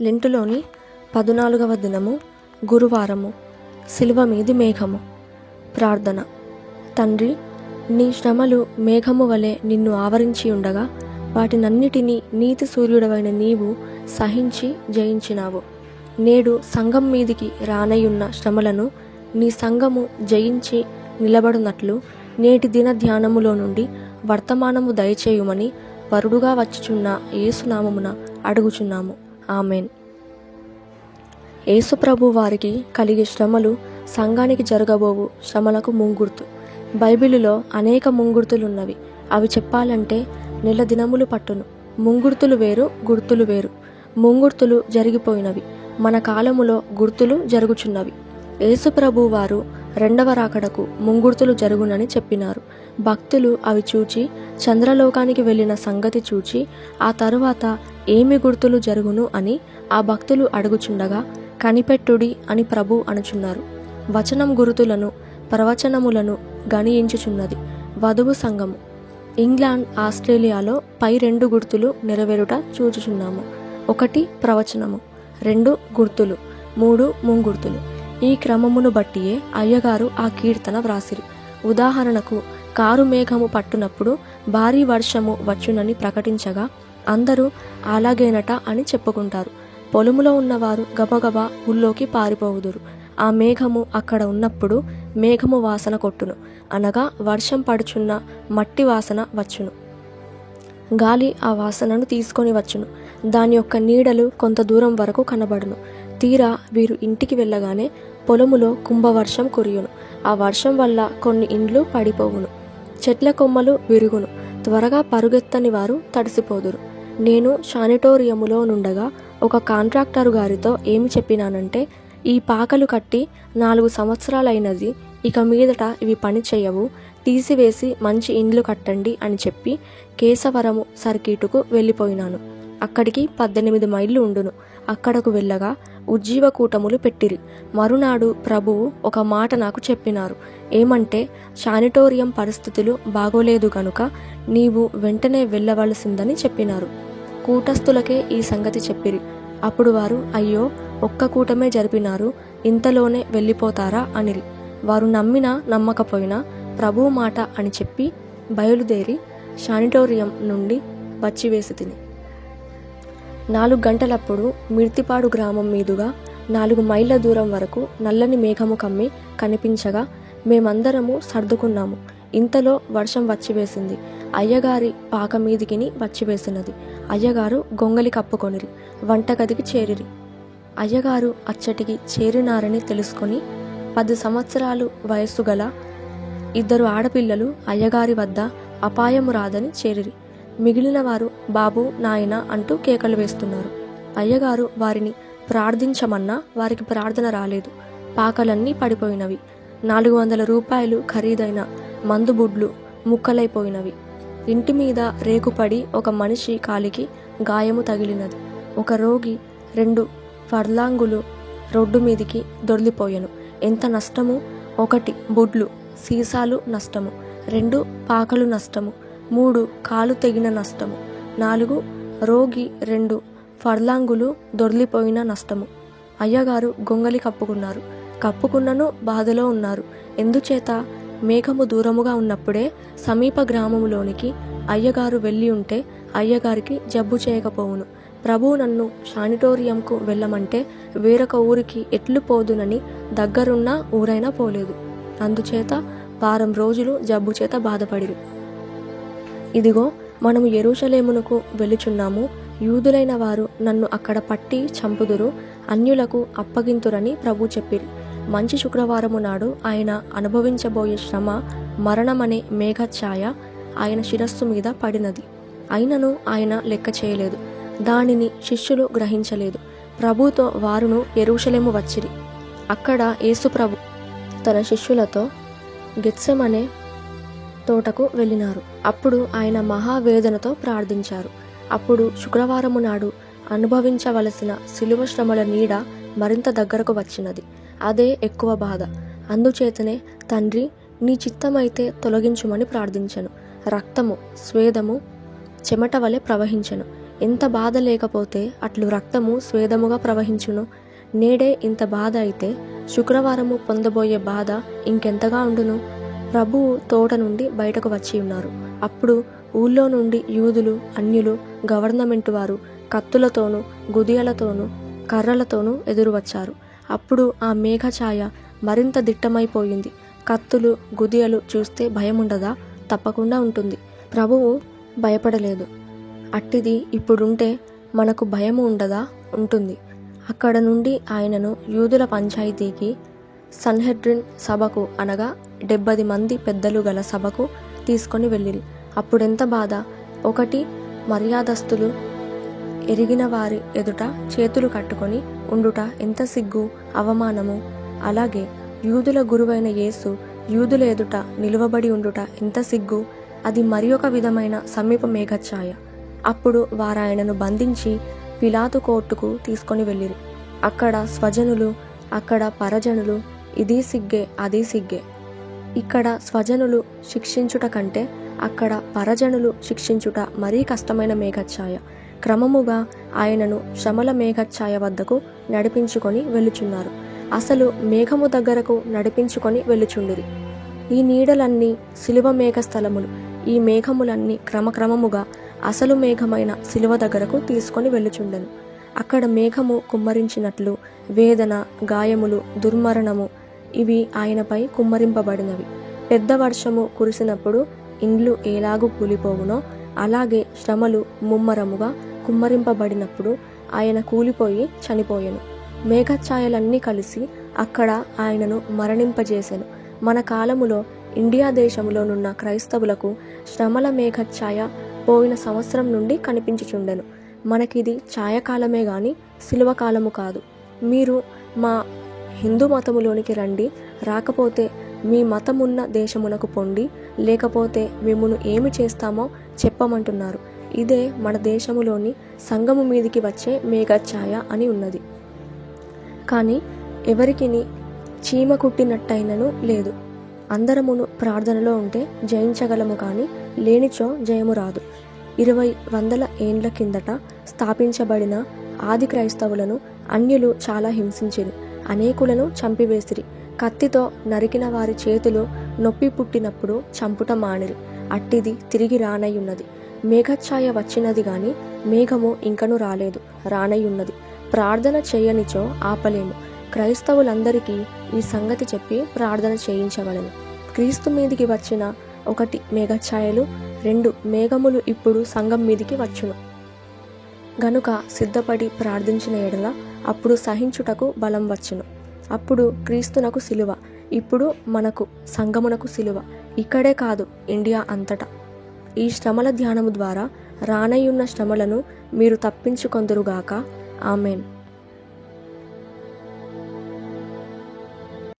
లెంటులోని పదునాలుగవ దినము గురువారము శిలువ మీది మేఘము. ప్రార్థన. తండ్రి నీ శ్రమలు మేఘము వలె నిన్ను ఆవరించి ఉండగా వాటినన్నిటినీ నీతి సూర్యుడవైన నీవు సహించి జయించినావు. నేడు సంఘం మీదికి రానయ్యున్న శ్రమలను నీ సంఘము జయించి నిలబడినట్లు నేటి దిన ధ్యానములో నుండి వర్తమానము దయచేయుమని వరుడుగా వచ్చుచున్న యేసునామమున అడుగుచున్నాము. ఆమెన్. యేసుప్రభు వారికి కలిగే శ్రమలు సంఘానికి జరగబోవు శ్రమలకు ముంగుర్తు. బైబిలులో అనేక ముంగుర్తులున్నవి. అవి చెప్పాలంటే నెల దినములు పట్టును. ముంగుర్తులు వేరు గుర్తులు వేరు. ముంగుర్తులు జరిగిపోయినవి. మన కాలములో గుర్తులు జరుగుచున్నవి. యేసుప్రభు వారు రెండవ రాకడకు ముంగుర్తులు జరుగునని చెప్పినారు. భక్తులు అవి చూచి చంద్రలోకానికి వెళ్ళిన సంగతి చూచి ఆ తరువాత ఏమి గుర్తులు జరుగును అని ఆ భక్తులు అడుగుచుండగా కనిపెట్టుడి అని ప్రభు అనుచున్నారు. వచనం గురుతులను ప్రవచనములను గణించుచున్నది వధువు సంఘము ఇంగ్లాండ్ ఆస్ట్రేలియాలో పై రెండు గుర్తులు నెరవేరుట చూచుచున్నాము. ఒకటి ప్రవచనము రెండు గుర్తులు మూడు ముంగుర్తులు. ఈ క్రమమును బట్టియే అయ్యగారు ఆ కీర్తన వ్రాసిరి. ఉదాహరణకు కారు మేఘము పట్టునప్పుడు భారీ వర్షము వచ్చునని ప్రకటించగా అందరూ అలాగేనట అని చెప్పుకుంటారు. పొలములో ఉన్నవారు గబగబా ఊళ్ళోకి పారిపోవుదురు. ఆ మేఘము అక్కడ ఉన్నప్పుడు మేఘము వాసన కొట్టును. అనగా వర్షం పడుచున్న మట్టి వాసన వచ్చును. గాలి ఆ వాసనను తీసుకొని వచ్చును. దాని యొక్క నీడలు కొంత దూరం వరకు కనబడును. తీరా వీరు ఇంటికి వెళ్ళగానే పొలములో కుంభవర్షం కురియును. ఆ వర్షం వల్ల కొన్ని ఇండ్లు పడిపోవును. చెట్ల కొమ్మలు విరుగును. త్వరగా పరుగెత్తని వారు తడిసిపోదురు. నేను శానిటోరియంలో నుండగా ఒక కాంట్రాక్టర్ గారితో ఏమి చెప్పినానంటే ఈ పాకలు కట్టి నాలుగు సంవత్సరాలైనది ఇక మీదట ఇవి పని చేయవు తీసివేసి మంచి ఇండ్లు కట్టండి అని చెప్పి కేశవరము సర్కిటుకు వెళ్ళిపోయినాను. అక్కడికి పద్దెనిమిది మైళ్ళు ఉండును. అక్కడకు వెళ్ళగా ఉజ్జీవ కూటములు పెట్టిరి. మరునాడు ప్రభువు ఒక మాట నాకు చెప్పినారు. ఏమంటే శానిటోరియం పరిస్థితులు బాగోలేదు గనుక నీవు వెంటనే వెళ్ళవలసిందని చెప్పినారు. కూటస్థులకే ఈ సంగతి చెప్పిరి. అప్పుడు వారు అయ్యో ఒక్క కూటమే జరిపినారు ఇంతలోనే వెళ్ళిపోతారా అనిరి. వారు నమ్మినా నమ్మకపోయినా ప్రభువు మాట అని చెప్పి బయలుదేరి శానిటోరియం నుండి వచ్చివేసి తిని. నాలుగు గంటలప్పుడు మిర్తిపాడు గ్రామం మీదుగా నాలుగు మైళ్ళ దూరం వరకు నల్లని మేఘము కమ్మి కనిపించగా మేమందరము సర్దుకున్నాము. ఇంతలో వర్షం వచ్చివేసింది. అయ్యగారి పాక మీదికిని వచ్చివేసినది. అయ్యగారు గొంగలి కప్పుకొనిరి వంటగదికి చేరిరి. అయ్యగారు అచ్చటికి చేరినారని తెలుసుకొని పది సంవత్సరాలు వయస్సు గల ఇద్దరు ఆడపిల్లలు అయ్యగారి వద్ద అపాయము రాదని చేరిరి. మిగిలిన వారు బాబు నాయన అంటూ కేకలు వేస్తున్నారు. అయ్యగారు వారిని ప్రార్థించమన్నా వారికి ప్రార్థన రాలేదు. పాకలన్నీ పడిపోయినవి. నాలుగు వందల రూపాయలు ఖరీదైన మందుబుడ్లు ముక్కలైపోయినవి. ఇంటి మీద రేకుపడి ఒక మనిషి కాలికి గాయము తగిలినది. ఒక రోగి రెండు ఫర్లాంగులు రోడ్డు మీదికి దొర్లిపోయాను. ఎంత నష్టము? ఒకటి బుడ్లు సీసాలు నష్టము. రెండు పాకలు నష్టము. మూడు కాలు తెగిన నష్టము. నాలుగు రోగి రెండు ఫర్లాంగులు దొర్లిపోయిన నష్టము. అయ్యగారు గొంగలి కప్పుకున్నారు. కప్పుకున్నను బాధలో ఉన్నారు. ఎందుచేత? మేఘము దూరముగా ఉన్నప్పుడే సమీప గ్రామములోనికి అయ్యగారు వెళ్ళి ఉంటే అయ్యగారికి జబ్బు చేయకపోవును. ప్రభువు నన్ను శానిటోరియంకు వెళ్ళమంటే వేరొక ఊరికి ఎట్లు పోదునని దగ్గరున్న ఊరైనా పోలేదు. అందుచేత వారం రోజులు జబ్బు చేత బాధపడిరు. ఇదిగో మనము ఎరుషలేమునకు వెలుచున్నాము యూదులైన వారు నన్ను అక్కడ పట్టి చంపుదురు అన్యులకు అప్పగింతురని ప్రభు చెప్పిరి. మంచి శుక్రవారము నాడు ఆయన అనుభవించబోయే శ్రమ మరణమనే మేఘఛాయ ఆయన శిరస్సు మీద పడినది. అయినను ఆయన లెక్క చేయలేదు. దానిని శిష్యులు గ్రహించలేదు. ప్రభుతో వారును ఎరుషలేము వచ్చిరి. అక్కడ యేసుప్రభు తన శిష్యులతో గెత్సెమనే తోటకు వెళ్ళినారు. అప్పుడు ఆయన మహావేదనతో ప్రార్థించారు. అప్పుడు శుక్రవారము నాడు అనుభవించవలసిన శిలువ శ్రమల నీడ మరింత దగ్గరకు వచ్చినది. అదే ఎక్కువ బాధ. అందుచేతనే తండ్రి నీ చిత్తమైతే తొలగించుమని ప్రార్థించను. రక్తము స్వేదము చెమట వలె ప్రవహించెను. ఎంత బాధ లేకపోతే అట్లు రక్తము స్వేదముగా ప్రవహించును. నేడే ఇంత బాధ అయితే శుక్రవారము పొందబోయే బాధ ఇంకెంతగా ఉండును? ప్రభువు తోట నుండి బయటకు వచ్చి ఉన్నారు. అప్పుడు ఊళ్ళో నుండి యూదులు అన్యులు గవర్నమెంట్ వారు కత్తులతోనూ గుదియలతోనూ కర్రలతోనూ ఎదురు వచ్చారు. అప్పుడు ఆ మేఘఛాయ మరింత దిట్టమైపోయింది. కత్తులు గుదియలు చూస్తే భయం ఉండదా తప్పకుండా ఉంటుంది. ప్రభువు భయపడలేదు. అట్టిది ఇప్పుడుంటే మనకు భయము ఉండదా? ఉంటుంది. అక్కడ నుండి ఆయనను యూదుల పంచాయతీకి సన్హెడ్రిన్ సభకు అనగా డెబ్బది మంది పెద్దలు గల సభకు తీసుకొని వెళ్ళిరి. అప్పుడెంత బాధ? ఒకటి మర్యాదస్తులు ఎరిగిన వారి ఎదుట చేతులు కట్టుకొని ఉండుట ఎంత సిగ్గు అవమానము? అలాగే యూదుల గురువైన యేసు యూదుల ఎదుట నిలువబడి ఉండుట ఎంత సిగ్గు? అది మరి ఒక విధమైన సమీప మేఘఛాయ. అప్పుడు వారాయనను బంధించి పిలాతు కోర్టుకు తీసుకొని వెళ్ళిరి. అక్కడ స్వజనులు అక్కడ పరజనులు ఇది సిగ్గే అది సిగ్గే. ఇక్కడ స్వజనులు శిక్షించుట కంటే అక్కడ పరజనులు శిక్షించుట మరీ కష్టమైన మేఘఛాయ క్రమముగా ఆయనను శ్రమల మేఘఛాయ వద్దకు నడిపించుకొని వెళ్ళుచున్నారు. అసలు మేఘము దగ్గరకు నడిపించుకొని వెళ్ళుచుండిరి. ఈ నీడలన్నీ శిలువ మేఘ స్థలములు. ఈ మేఘములన్నీ క్రమక్రమముగా అసలు మేఘమైన శిలువ దగ్గరకు తీసుకొని వెళ్ళుచుండెను. అక్కడ మేఘము కుమ్మరించినట్లు వేదన గాయములు దుర్మరణము ఇవి ఆయనపై కుమ్మరింపబడినవి. పెద్ద వర్షము కురిసినప్పుడు ఇండ్లు ఎలాగు కూలిపోవునో అలాగే శ్రమలు ముమ్మరముగా కుమ్మరింపబడినప్పుడు ఆయన కూలిపోయి చనిపోయెను. మేఘఛాయలన్నీ కలిసి అక్కడ ఆయనను మరణింపజేశాను మన కాలములో ఇండియా దేశంలోనున్న క్రైస్తవులకు శ్రమల మేఘఛాయ పోయిన సంవత్సరం నుండి కనిపించుచుండెను. మనకిది ఛాయకాలమే గాని శిలువ కాలము కాదు. మీరు మా హిందూ మతములోనికి రండి. రాకపోతే మీ మతమున్న దేశమునకు పొండి. లేకపోతే మిమ్మును ఏమి చేస్తామో చెప్పమంటున్నారు. ఇదే మన దేశములోని సంఘము మీదికి వచ్చే మేఘఛాయ అని ఉన్నది. కానీ ఎవరికిని చీమ కుట్టినట్టయినను లేదు. అందరమును ప్రార్థనలో ఉంటే జయించగలము కానీ లేనిచో జయము రాదు. ఇరవై వందల ఏండ్ల కిందట స్థాపించబడిన ఆది క్రైస్తవులను అన్యులు చాలా హింసించిరి. అనేకులను చంపివేసిరి. కత్తితో నరికిన వారి చేతులు నొప్పి పుట్టినప్పుడు చంపుట మానిరి. అట్టిది తిరిగి రానయ్యున్నది. మేఘఛాయ వచ్చినది గాని మేఘము ఇంకను రాలేదు రానయ్యున్నది. ప్రార్థన చేయనిచో ఆపలేము. క్రైస్తవులందరికీ ఈ సంగతి చెప్పి ప్రార్థన చేయించవలను. క్రీస్తు మీదికి వచ్చిన ఒకటి మేఘఛాయలు రెండు మేఘములు ఇప్పుడు సంఘం మీదికి వచ్చును. గనుక సిద్ధపడి ప్రార్థించిన ఎడల అప్పుడు సహించుటకు బలం వచ్చును. అప్పుడు క్రీస్తునకు సిలువ ఇప్పుడు మనకు సంగమునకు సిలువ. ఇక్కడే కాదు ఇండియా అంతటా. ఈ శ్రమల ధ్యానము ద్వారా రానయ్యున్న శ్రమలను మీరు తప్పించుకొందురుగాక. ఆమెన్.